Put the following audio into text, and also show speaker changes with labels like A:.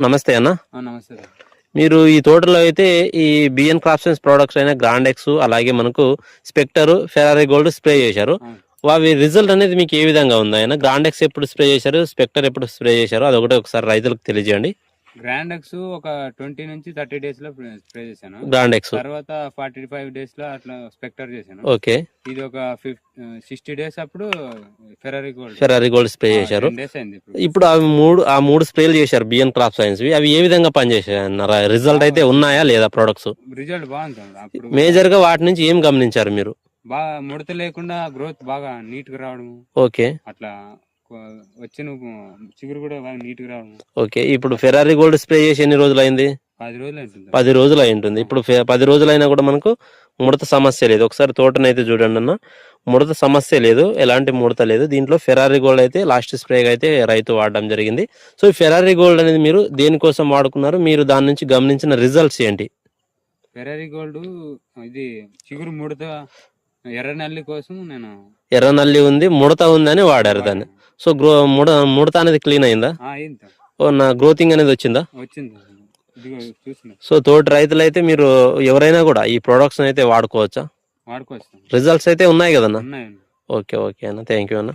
A: నమస్తే అన్న.
B: నమస్తే
A: మీరు ఈ తోటలో అయితే ఈ బిఎన్ క్రాప్ సైన్స్ ప్రోడక్ట్స్ అయిన గ్రాండెక్స్ అలాగే మనకు స్పెక్టర్ ఫెరారీ గోల్డ్ స్ప్రే చేశారు. అవి రిజల్ట్ అనేది మీకు ఏ విధంగా ఉంది ఆయన గ్రాండెక్స్ ఎప్పుడు స్ప్రే చేశారు? స్పెక్టర్ ఎప్పుడు స్ప్రే చేశారు? అదొకటి ఒకసారి రైతులకు తెలియజేయండి.
B: గ్రాండ్ ఎక్స్ ఒక ట్వంటీ నుంచి థర్టీ డేస్లో స్ప్రే చేశాను.
A: గ్రాండెక్స్
B: తర్వాత ఫార్టీ ఫైవ్ డేస్లో అట్లా స్పెక్టర్ చేశాను.
A: ఓకే.
B: ఇది ఒక సిక్స్టీ డేస్ అప్పుడు Ferrari gold
A: Ferrari gold spray చేశారు.
B: ఇప్పుడు.
A: అవి మూడు ఆ మూడు స్ప్రేలు చేశారు బిఎన్ క్రాప్ సైన్స్ అవి ఏ విధంగా పనిచేసాయి అన్నారా రిజల్ట్ అయితే ఉన్నాయా లేదా ప్రొడక్ట్స్
B: రిజల్ట్ బాగుంది
A: మేజర్గా వాటి నుంచి ఏం గమనించారు మీరు?
B: బాగా ముడత లేకుండా గ్రోత్ బాగా నీట్గా రావడం
A: ఓకే.
B: అట్లా చిగురు కూడా బాగా రావడం
A: ఓకే ఇప్పుడు ఫెరారీ గోల్డ్ స్ప్రే చేసి ఎన్ని రోజులు అయింది
B: పది రోజులు
A: పది రోజులు అయి ఉంటుంది ఇప్పుడు పది రోజులైనా కూడా మనకు ముడత సమస్య లేదు. ఒకసారి తోటనైతే చూడండి అన్న. ముడత సమస్య లేదు. ఎలాంటి ముడత లేదు. దీంట్లో ఫెరారీ గోల్డ్ అయితే లాస్ట్ స్ప్రేగా అయితే రైతు వాడడం జరిగింది. సో ఈ ఫెరారీ గోల్డ్ అనేది మీరు దేనికోసం వాడుకున్నారు? మీరు దాని నుంచి గమనించిన రిజల్ట్స్ ఏంటి?
B: ఫెరరీ గోల్డ్ ఇది చిగురు ముడత ఎర్ర నల్లి కోసం నేను
A: ఎర్ర నల్లి ఉంది ముడత ఉందని వాడారు దాన్ని. సో గ్రో ముడ ముడత అనేది క్లీన్ అయిందా. ఓ నా గ్రోతింగ్ అనేది వచ్చిందా? సో తోటి రైతులు అయితే మీరు ఎవరైనా కూడా ఈ ప్రొడక్ట్స్ అయితే వాడుకోవచ్చా? రిజల్ట్స్ అయితే ఉన్నాయి కదన్నా? ఓకే ఓకే అన్న. థ్యాంక్ యూ అన్న.